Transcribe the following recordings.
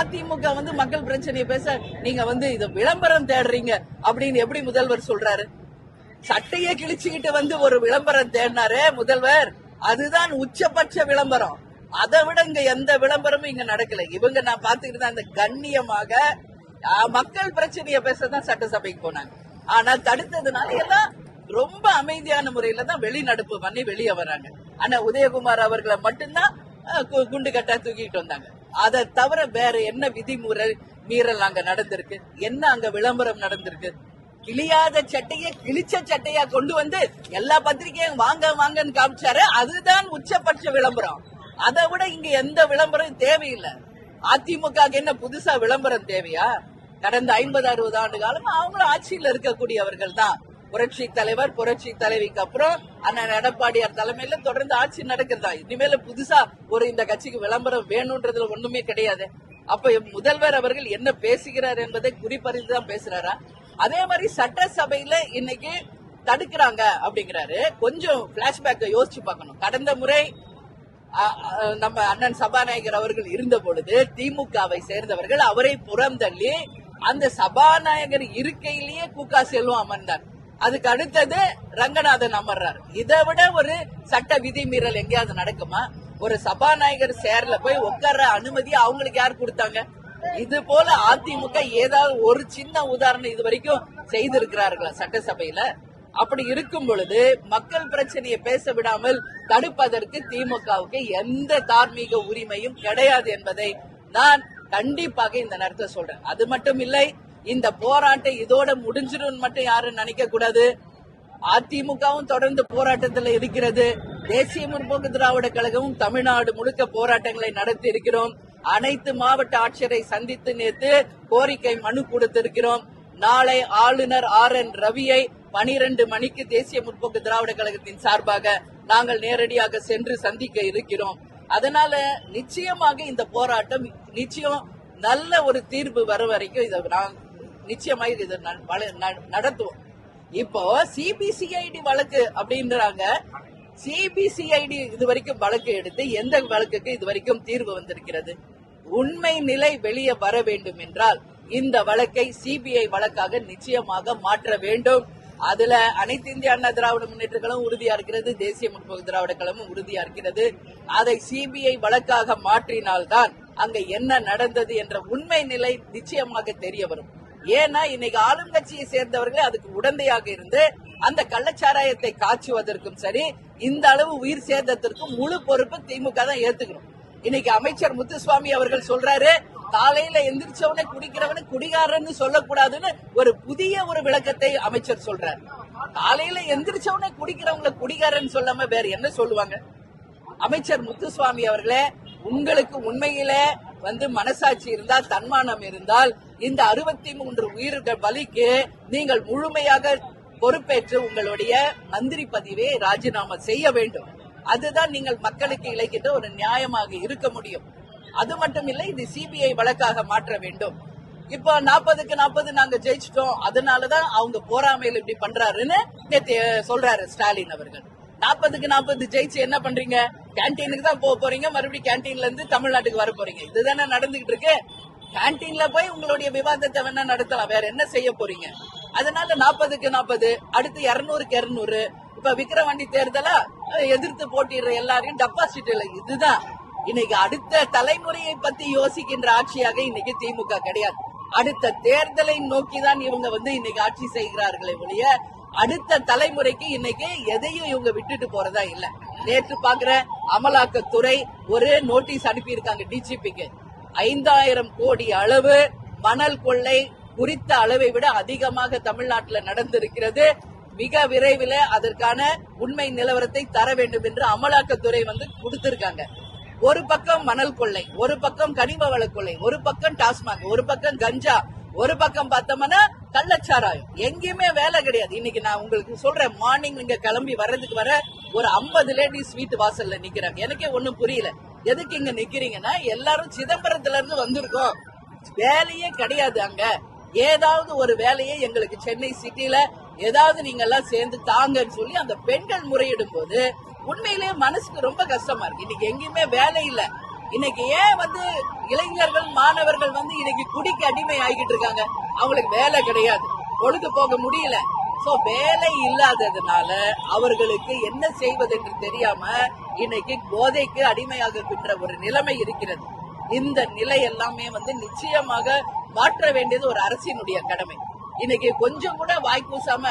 அதிமுக வந்து மக்கள் பிரச்சனையை பேச நீங்க வந்து இது விளம்பரம் தேடுறீங்க அப்படின்னு எப்படி முதல்வர் சொல்றாரு? சட்டையை கிழிச்சுக்கிட்டு வந்து ஒரு விளம்பரம் தேடினாரே முதல்வர். அதுதான் உச்சபட்ச விளம்பரம். அதை விட இங்க எந்த விளம்பரமும் இங்க நடக்கல. இவங்க நான் பாத்துக்கிட்டு தான் அந்த கண்ணியமாக மக்கள் பிரச்சனையை பேசதான் சட்டசபைக்கு போனாங்க. ஆனா தடுத்ததுனால எல்லாம் ரொம்ப அமைதியான முறையில தான் வெளிநடப்பு பண்ணி வெளியே வராங்க. ஆனா உதயகுமார் அவர்களை மட்டும்தான் கு- குண்டு கட்டா தூக்கிட்டு வந்தாங்க. அதை தவிர வேற என்ன விதிமுறை மீறல் அங்க நடந்திருக்கு? என்ன அங்க விளம்பரம் நடந்திருக்கு? கிழியாத சட்டையை கிழிச்ச சட்டையா கொண்டு வந்து எல்லா பத்திரிகையும் வாங்க வாங்கன்னு காமிச்சாரு. அதுதான் உச்சபட்ச விளம்பரம். அதை விட இங்க எந்த விளம்பரம் தேவையில்லை. அதிமுக என்ன புதுசா விளம்பரம் தேவையா? கடந்த ஐம்பது அறுபது ஆண்டு காலம் அவங்களும் ஆட்சியில் இருக்கக்கூடியவர்கள் தான். புரட்சி தலைவர் புரட்சி தலைவிக்கு அப்புறம் அண்ணன் எடப்பாடியார் தலைமையில தொடர்ந்து ஆட்சி நடக்கிறதா? இனிமேல புதுசா ஒரு இந்த கட்சிக்கு விளம்பரம் வேணும்ன்றதுல ஒண்ணுமே கிடையாது. அப்ப முதல்வர் அவர்கள் என்ன பேசுகிறார் என்பதை குறிப்பறிந்து தான் பேசுறாரா? அதே மாதிரி சட்டசபையில இன்னைக்கு தடுக்கிறாங்க அப்படிங்கிறாரு. கொஞ்சம் பிளாஷ்பேக்க யோசிச்சு பார்க்கணும். கடந்த முறை நம்ம அண்ணன் சபாநாயகர் அவர்கள் இருந்த பொழுது திமுகவை சேர்ந்தவர்கள் அவரை புறந்தள்ளி அந்த சபாநாயகர் இருக்கையிலேயே கு செல்வம் அமர்ந்தார். அதுக்கு அடுத்தது ரங்கநாதன் அமர்றார். இதை விட ஒரு சட்ட விதி மீறல் எங்கேயாவது நடக்குமா? ஒரு சபாநாயகர் சேர்ல போய் உட்கார்ற அனுமதி அவங்களுக்கு யார் கொடுத்தாங்க? இது போல அதிமுக ஏதாவது ஒரு சின்ன உதாரணம் இது வரைக்கும் செய்திருக்கிறார்களா சட்டசபையில? அப்படி இருக்கும் பொழுது மக்கள் பிரச்சனையை பேச விடாமல் தடுப்பதற்கு திமுகவுக்கு எந்த தார்மீக உரிமையும் கிடையாது என்பதை நான் கண்டிப்பாக இந்த நேரத்தை சொல்றேன். அது மட்டும் இல்லை இந்த போராட்டம் இதோட முடிஞ்சிடும் மட்டும் யாரும் நினைக்க கூடாது. அதிமுகவும் தொடர்ந்து போராட்டத்தில் இருக்கிறது. தேசிய முற்போக்கு திராவிட கழகமும் தமிழ்நாடு முழுக்க போராட்டங்களை நடத்தி இருக்கிறோம். அனைத்து மாவட்ட ஆட்சியரை சந்தித்து நேற்று கோரிக்கை மனு கொடுத்திருக்கிறோம். நாளை ஆளுநர் ஆர் என் ரவியை பனிரெண்டு மணிக்கு தேசிய முற்போக்கு திராவிட கழகத்தின் சார்பாக நாங்கள் நேரடியாக சென்று சந்திக்க இருக்கிறோம். அதனால நிச்சயமாக இந்த போராட்டம் நிச்சயம் நல்ல ஒரு தீர்வு வர வரைக்கும் இதை நான் நிச்சயமாக இதை ந- ந- நடத்துவோம். இப்போ சிபிசிஐடி வழக்கு அப்படின்றாங்க. சிபிசிஐடி இது வரைக்கும் வழக்கு எடுத்து எந்த வழக்குக்கு இது வரைக்கும் தீர்வு வந்திருக்கிறது? உண்மை நிலை வெளியே வர வேண்டும் என்றால் இந்த வழக்கை சிபிஐ வழக்காக நிச்சயமாக மாற்ற வேண்டும். அதுல அனைத்து இந்திய அண்ணா திராவிட முன்னேற்றங்களும் உறுதியா இருக்கிறது. தேசிய முற்போக்கு திராவிட கழகமும் உறுதியா இருக்கிறது. அதை சிபிஐ வழக்காக மாற்றினால்தான் அங்க என்ன நடந்தது என்ற உண்மை நிலை நிச்சயமாக தெரிய வரும். ஏன்னா இன்னைக்கு ஆளுங்கட்சியை சேர்ந்தவர்களே அதுக்கு உடந்தையாக இருந்து அந்த கள்ளச்சாராயத்தை காய்ச்சுவதற்கும் சரி இந்த அளவு உயிர் சேதத்திற்கும் முழு பொறுப்பு திமுக தான் ஏத்துக்கணும். இன்னைக்கு அமைச்சர் முத்துசுவாமி அவர்கள் சொல்றாரு காலையில எந்திரிச்சவனே குடிக்கிறவனு குடிகாரன்னு சொல்லக்கூடாதுன்னு ஒரு புதிய ஒரு விளக்கத்தை அமைச்சர் சொல்றார். காலையில எந்திரிச்சவனை குடிக்கிறவங்கள குடிகாரன்னு சொல்லாம வேற என்ன சொல்லுவாங்க? அமைச்சர் முத்துசுவாமி அவர்களே உங்களுக்கு உண்மையில வந்து மனசாட்சி இருந்தால் தன்மானம் இருந்தால் இந்த அறுபத்தி மூன்று உயிர்கள் பலிக்கு நீங்கள் முழுமையாக பொறுப்பேற்று உங்களுடைய மந்திரி பதிவை ராஜினாமா செய்ய வேண்டும். அதுதான் நீங்கள் மக்களுக்கு இழைக்கின்ற ஒரு நியாயமாக இருக்க முடியும். அது மட்டும் இல்லை இது சிபிஐ வழக்காக மாற்ற வேண்டும். இப்போ நாற்பதுக்கு நாற்பது நாங்க ஜெயிச்சிட்டோம். அதனாலதான் அவங்க போராமையில் இப்படி பண்றாருன்னு சொல்றாரு ஸ்டாலின் அவர்கள். நாற்பதுக்கு நாற்பது ஜெயிச்சு என்ன பண்றீங்க? கேன்டீனுக்கு தான் போக போறீங்க. மறுபடியும் கேன்டீன்ல இருந்து தமிழ்நாட்டுக்கு வர போறீங்க. இதுதானே நடந்துகிட்டு இருக்கு? கேன்டீன்ல போய் உங்களுடைய விவாதத்தை வேணா நடத்தலாம். வேற என்ன செய்ய போறீங்க? அதனால நாற்பதுக்கு நாற்பது அடுத்து இருநூறுக்கு இருநூறு. இப்ப விக்கிரவாண்டி தேர்தலா எதிர்த்து போட்டிடுற எல்லாரையும் டெபாசிட் இல்லை இதுதான். இன்னைக்கு அடுத்த தலைமுறையை பத்தி யோசிக்கின்ற ஆட்சியாக இன்னைக்கு திமுக கிடையாது. அடுத்த தேர்தலை நோக்கி தான் இவங்க வந்து இன்னைக்கு ஆட்சி செய்கிறார்களே ஒழிய அடுத்த தலைமுறைக்கு இன்னைக்கு எதையும் இவங்க விட்டுட்டு போறதா இல்ல. நேற்று பாக்குற அமலாக்கத்துறை ஒரு நோட்டீஸ் அனுப்பியிருக்காங்க டிஜிபிக்கு ஐந்தாயிரம் கோடி அளவு மணல் கொள்ளை குறித்த அளவை விட அதிகமாக தமிழ்நாட்டில் நடந்திருக்கிறது. மிக விரைவில் அதற்கான உண்மை நிலவரத்தை தர வேண்டும் என்று அமலாக்கத்துறை வந்து கொடுத்திருக்காங்க. ஒரு பக்கம் மணல் கொள்ளை ஒரு பக்கம் கனிம வள கொள்ளை ஒரு பக்கம் டாஸ்மாக் ஒரு பக்கம் கஞ்சா ஒரு பக்கம் பார்த்தோம்னா கள்ளச்சாராயம். எங்கேயுமே வேலை கிடையாது. இன்னைக்கு நான் உங்களுக்கு சொல்றேன் மார்னிங் நீங்க கிளம்பி வர்றதுக்கு வர ஒரு 50 லேடிஸ் வீட்டு வாசல்ல நிக்கிறாங்க எனக்கே ஒன்னும் புரியல. எதுக்கு இங்க நிக்கிறீங்கன்னா எல்லாரும் சிதம்பரத்துல இருந்து வந்திருக்கோம். வேலையே கிடையாது அங்க. ஏதாவது ஒரு வேலையை எங்களுக்கு சென்னை சிட்டில ஏதாவது நீங்க எல்லாம் சேர்ந்து தாங்கன்னு சொல்லி அந்த பெண்கள் முறையிடும் போது உண்மையிலேயே மனசுக்கு ரொம்ப கஷ்டமா இருக்கு. இன்னைக்கு எங்கேயுமே வேலை இல்ல. இன்னைக்கு ஏன் வந்து இளைஞர்கள் மாணவர்கள் வந்து இன்னைக்கு குடிக்கு அடிமை ஆகிட்டு இருக்காங்க? அவங்களுக்கு வேலை கிடையாது. பொழுது போக முடியல. சோ வேலை இல்லாததுனால அவர்களுக்கு என்ன செய்வது என்று தெரியாம இன்னைக்கு போதைக்கு அடிமையாகின்ற ஒரு நிலைமை இருக்கிறது. இந்த நிலை எல்லாமே வந்து நிச்சயமாக மாற்ற வேண்டியது ஒரு அரசினுடைய கடமை. இன்னைக்கு கொஞ்சம் கூட வாய்ப்பூசாம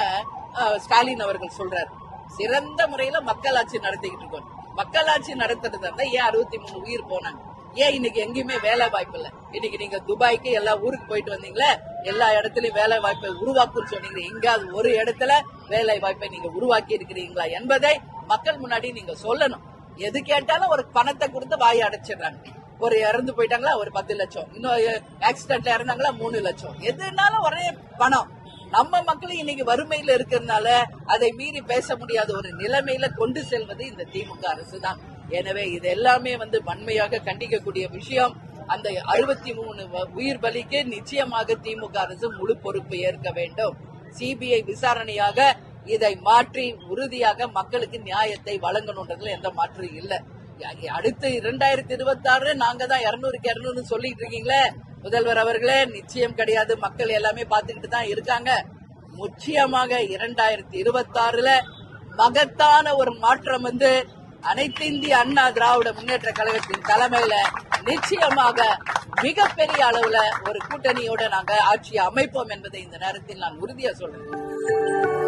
ஸ்டாலின் அவர்கள் சொல்றாரு. சிறந்த முறையில மக்களாட்சி நடத்திக்கிட்டு இருக்கோம். மக்களாட்சி நடத்துறது தான் ஏன் அறுபத்தி மூணு உயிர் போனாங்க? ஏன் இன்னைக்கு எங்கேயுமே வேலை வாய்ப்பு இல்ல? இன்னைக்கு நீங்க துபாய்க்கு எல்லா ஊருக்கு போயிட்டு வந்தீங்களே எல்லா இடத்துலயும் வேலை வாய்ப்பை உருவாக்குன்னு சொன்னீங்க எங்காவது ஒரு இடத்துல வேலை வாய்ப்பை நீங்க உருவாக்கி இருக்கிறீங்களா என்பதை மக்கள் முன்னாடி நீங்க சொல்லணும். எது கேட்டாலும் ஒரு பணத்தை கொடுத்து வாயை அடைச்சிடுறாங்க. ஒரு இறந்து போயிட்டாங்களா ஒரு பத்து லட்சம். இன்னும் ஆக்சிடென்ட்ல இறந்தாங்களா மூணு லட்சம். எதுனாலும் ஒரே பணம். நம்ம மக்கள் இன்னைக்கு வறுமையில இருக்கிறதுனால அதை மீறி பேச முடியாத ஒரு நிலைமையில கொண்டு செல்வது இந்த திமுக அரசு தான் எனவே இது எல்லாமே வந்து வன்மையாக கண்டிக்கக்கூடிய விஷயம். அந்த அறுபத்தி மூணு உயிர் பலிக்கு நிச்சயமாக திமுக அரசு முழு பொறுப்பு ஏற்க வேண்டும். சிபிஐ விசாரணையாக இதை மாற்றி உறுதியாக மக்களுக்கு நியாயத்தை வழங்கணுன்றதுல எந்த மாற்றம் இல்ல. அடுத்து இரண்டாயிரத்தி இருபத்தி ஆறு நாங்க தான் இருநூறுக்கு இருநூறு சொல்லிட்டு இருக்கீங்களே முதல்வர் அவர்களே நிச்சயம் கிடையாது. மக்கள் எல்லாமே பார்த்துக்கிட்டு தான் இருக்காங்க. முக்கியமாக இரண்டாயிரத்தி இருபத்தி ஆறுல மகத்தான ஒரு மாற்றம் வந்து அனைத்து இந்திய அண்ணா திராவிட முன்னேற்ற கழகத்தின் தலைமையில நிச்சயமாக மிகப்பெரிய அளவுல ஒரு கூட்டணியோட நாங்க ஆட்சியை அமைப்போம் என்பதை இந்த நேரத்தில் நான் உறுதியா சொல்றேன்.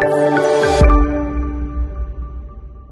Thank you.